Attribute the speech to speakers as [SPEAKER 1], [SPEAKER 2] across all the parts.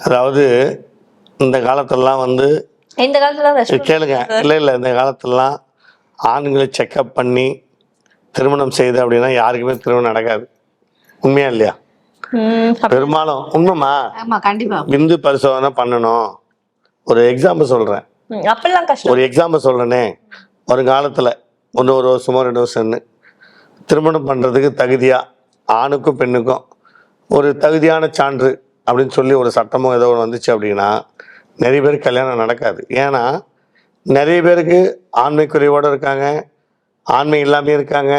[SPEAKER 1] அதாவது இந்த காலத்திலலாம் வந்து
[SPEAKER 2] இந்த காலத்துல
[SPEAKER 1] கேளுங்க. இல்லை. இல்லை இந்த காலத்திலலாம் ஆண்களை செக்கப் பண்ணி திருமணம் செய்து அப்படின்னா யாருக்குமே திருமணம் நடக்காது. உண்மையா இல்லையா? பெரும்பாலும் உண்மைமா
[SPEAKER 3] கண்டிப்பா.
[SPEAKER 1] விந்து பரிசோதனை பண்ணணும். ஒரு எக்ஸாம்பிள்
[SPEAKER 2] கஷ்டம்.
[SPEAKER 1] ஒரு எக்ஸாம்பிள் சொல்கிறேனே வருங்காலத்தில் ஒன்று ஒரு வருஷமோ ரெண்டு வருஷம்னு திருமணம் பண்ணுறதுக்கு தகுதியாக ஆணுக்கும் பெண்ணுக்கும் ஒரு தகுதியான சான்று அப்படின்னு சொல்லி ஒரு சட்டமோ ஏதோ ஒன்று வந்துச்சு அப்படின்னா நிறைய பேருக்கு கல்யாணம் நடக்காது. ஏன்னா நிறைய பேருக்கு ஆண்மை குறைவோடு இருக்காங்க ஆண்மை இல்லாமல் இருக்காங்க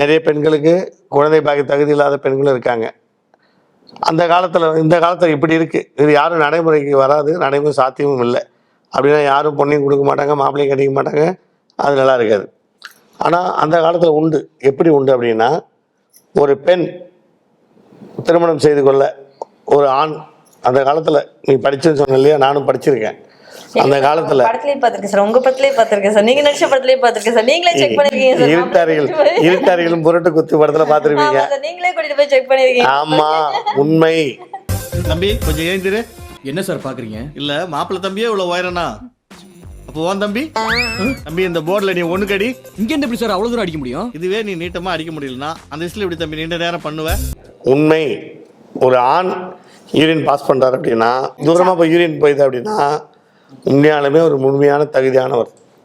[SPEAKER 1] நிறைய பெண்களுக்கு குழந்தை பாக்கி தகுதி இல்லாத பெண்களும் இருக்காங்க. அந்த காலத்தில் இந்த காலத்தில் இப்படி இருக்குது இது யாரும் நடைமுறைக்கு வராது நடைமுறை சாத்தியமும் இல்லை. அப்படின்னா யாரும் பொண்ணையும் கொடுக்க மாட்டாங்க மாப்பிள்ளையும் கிடைக்க மாட்டாங்க அது நல்லா இருக்காது. ஆனால் அந்த காலத்தில் உண்டு. எப்படி உண்டு அப்படின்னா ஒரு பெண் திருமணம் செய்து கொள்ள ஒரு ஆண் அந்த காலத்தில் நீ படிச்சுன்னு சொன்ன இல்லையா? நானும் படிச்சிருக்கேன். அந்த காலத்தில்
[SPEAKER 2] படத்துலயே பாத்திருக்கேன் சார். உங்க படத்துலயே பாத்திருக்கேன் சார். நீங்க நடிச்ச படத்துலயே பாத்திருக்கேன் சார். நீங்களே செக் பண்ணிருக்கீங்க சார்.
[SPEAKER 1] இருட்டறையில் இருட்டறையிலும் புரட்டு குத்து படத்தில்
[SPEAKER 2] சார். நீங்களே கூட்டிட்டு போய் செக் பண்ணிருக்கீங்க.
[SPEAKER 1] ஆமா உண்மை.
[SPEAKER 4] தம்பி கொஞ்சம் ஏந்திரு
[SPEAKER 5] என்ன சார் பாக்குறீங்க?
[SPEAKER 4] இல்ல மாப்பிள்ளை தம்பியே இவ்வளவு உயரனா அப்போ உன் தம்பி? தம்பி இந்த போர்டுல நீ ஒண்ணு கடி.
[SPEAKER 5] இங்க இருந்து எப்படி சார் அவ்வளவு தூரம் அடிக்க முடியும்?
[SPEAKER 4] இதுவே நீ நீட்டமா அடிக்க முடியலனா அந்த வயசுல இப்படி தம்பி நீண்ட நேரம் பண்ணுவ?
[SPEAKER 1] உண்மை. ஒரு ஆண் யூரின் பாஸ் பண்ணுறாரு அப்படின்னா தூரமாக போய் யூரின் போயிது அப்படின்னா உண்மையாலுமே ஒரு முழுமையான தகுதியானவர்.